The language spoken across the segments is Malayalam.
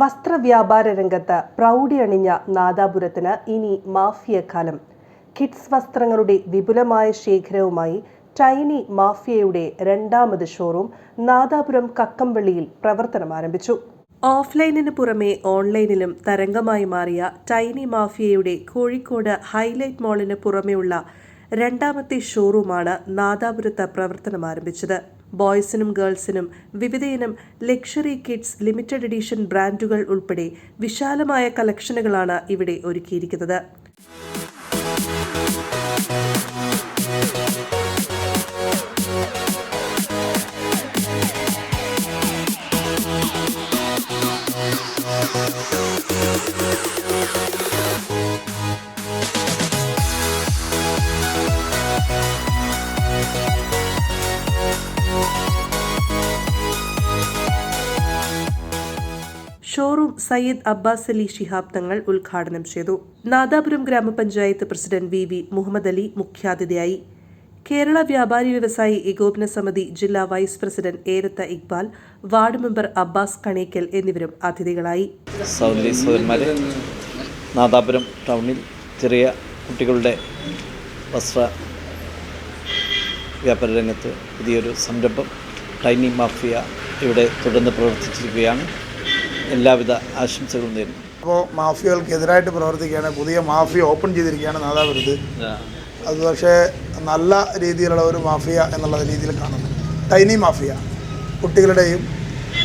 വസ്ത്രവ്യാപാര രംഗത്ത് പ്രൗഢി അണിഞ്ഞ നാദാപുരത്തിന് ഇനി മാഫിയക്കാലം. കിഡ്സ് വസ്ത്രങ്ങളുടെ വിപുലമായ ശേഖരവുമായി ടൈനി മാഫിയയുടെ രണ്ടാമത് ഷോറൂം നാദാപുരം കക്കംവള്ളിയിൽ പ്രവർത്തനം ആരംഭിച്ചു. ഓഫ്ലൈനിന് പുറമെ ഓൺലൈനിലും തരംഗമായി മാറിയ ടൈനി മാഫിയയുടെ കോഴിക്കോട് ഹൈലൈറ്റ് മാളിന് പുറമെയുള്ള രണ്ടാമത്തെ ഷോറൂമാണ് നാദാപുരത്ത് പ്രവർത്തനം ആരംഭിച്ചത്. ബോയ്സിനും ഗേൾസിനും വിവിധയിനം ലക്ഷറി കിഡ്സ് ലിമിറ്റഡ് എഡിഷൻ ബ്രാൻഡുകൾ ഉൾപ്പെടെ വിശാലമായ കളക്ഷനുകളാണ് ഇവിടെ ഒരുക്കിയിരിക്കുന്നത്. ഷോറൂം സയ്യിദ് അബ്ബാസ് അലി ശിഹാബ് തങ്ങൾ ഉദ്ഘാടനം ചെയ്തു. നാദാപുരം ഗ്രാമപഞ്ചായത്ത് president V V Muhammad Ali മുഖ്യാതിഥിയായി. കേരള വ്യാപാരി വ്യവസായി ഏകോപന സമിതി ജില്ലാ vice president Eratha Iqbal ward member Abbas Kanekkal എന്നിവരും അതിഥികളായി. നാദാപുരം ടൗണിൽ ചെറിയ കുട്ടികളുടെ വസ്ത്ര വ്യാപാര രംഗത്ത് പുതിയൊരു സംരംഭം ടൈനി മാഫിയ ഇവിടെ തുടർന്ന് പ്രവർത്തിച്ചിരിക്കുകയാണ്. എല്ലാവിധ ആശംസകളും നേരുന്നു. അപ്പോൾ മാഫിയകൾക്കെതിരായിട്ട് പ്രവർത്തിക്കുകയാണ്. പുതിയ മാഫിയ ഓപ്പൺ ചെയ്തിരിക്കുകയാണ് നാദാപുരത്ത് അത് പക്ഷേ നല്ല രീതിയിലുള്ള ഒരു മാഫിയ എന്നുള്ള രീതിയിൽ കാണുന്നു. Tiny mafia. കുട്ടികളുടെയും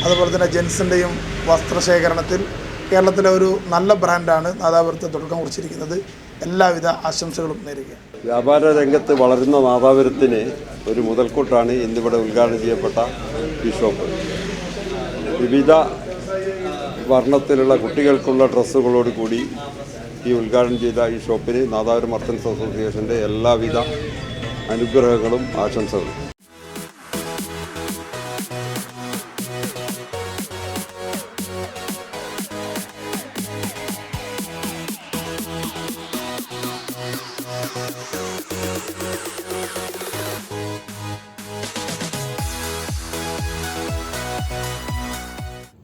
അതുപോലെ തന്നെ ജെൻസിന്റെയും വസ്ത്രശേഖരണത്തിൽ കേരളത്തിലെ ഒരു നല്ല ബ്രാൻഡാണ് നാദാപുരത്ത് തുടക്കം കുറിച്ചിരിക്കുന്നത്. എല്ലാവിധ ആശംസകളും നേരുക വ്യാപാര രംഗത്ത് വളരുന്ന നാദാപുരത്തിന് ഒരു മുതൽക്കൂട്ടാണ് ഇന്നിവിടെ ഉദ്ഘാടനം ചെയ്യപ്പെട്ട ഈ ഷോപ്പ്. വിവിധ വർണത്തിലുള്ള കുട്ടികൾക്കുള്ള ഡ്രസ്സുകളോട് കൂടി ഈ ഉദ്ഘാടനം ചെയ്ത ഈ ഷോപ്പിന് നാദാപുരം മർച്ചൻസ് അസോസിയേഷന്റെ എല്ലാവിധ അനുഗ്രഹങ്ങളും ആശംസകളും.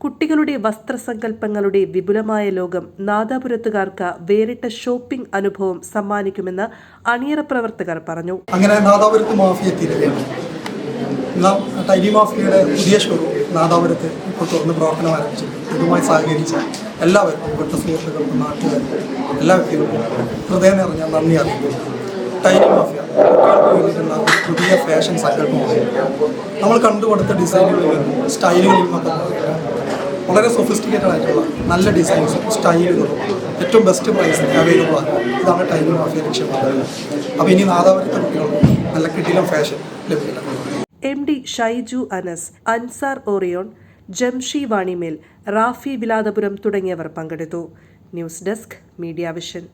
കുട്ടികളുടെ വസ്ത്രസങ്കല്പങ്ങളുടെ വിപുലമായ ലോകം നാദാപുരത്തുകാർക്ക് വേറിട്ട ഷോപ്പിംഗ് അനുഭവം സമ്മാനിക്കുമെന്ന് അണിയറ പ്രവർത്തകർ പറഞ്ഞു. അങ്ങനെ നാദാപുരത്ത് മാഫിയ എത്തിയിരിക്കുകയാണ്. നാം ടൈനി മാഫിയയുടെ പുതിയ ഷോറൂം നാദാപുരത്ത് ഇപ്പോൾ തുറന്ന് പ്രവർത്തനം ആരംഭിച്ചു. ഇതുമായി സഹകരിച്ച എല്ലാവർക്കും ഇവിടുത്തെ സുഹൃത്തുക്കൾക്കും നാട്ടുകാർക്കും എല്ലാ വ്യക്തികൾക്കും ഹൃദയം നിറഞ്ഞ നന്ദി അറിയിക്കുന്നു. ടൈനി മാഫിയ കുട്ടികൾക്ക് വേണ്ടിയിട്ടുള്ള ഒരു പുതിയ ഫാഷൻ സങ്കല്പമാണ്. നമ്മൾ കണ്ടുകൊടുത്ത ഡിസൈനുകളിൽ നിന്നും സ്റ്റൈലുകളിൽ നിന്നൊക്കെ വളരെ സൊഫിസ്റ്റിക്കേറ്റഡ് ആയിട്ടുള്ള നല്ല ഡിസൈൻസും സ്റ്റൈലുകളും ഏറ്റവും ബെസ്റ്റ് പ്രൈസിൽ അവൈലബിൾ ആണ്. ഇതാണ് ടൈനി മാഫിയ ലക്ഷ്യമാക്കുന്നത്. അപ്പോൾ ഇനി നാദാപുരത്തെ കുട്ടികൾക്കും നല്ല കിട്ടിയിലും ഫാഷൻ ലഭിക്കണം M D Shaiju Anas Ansar Orion Jamshi Vanimel Rafi Viladapuram തുടങ്ങിയവർ പങ്കെടുത്തു. News desk media vision.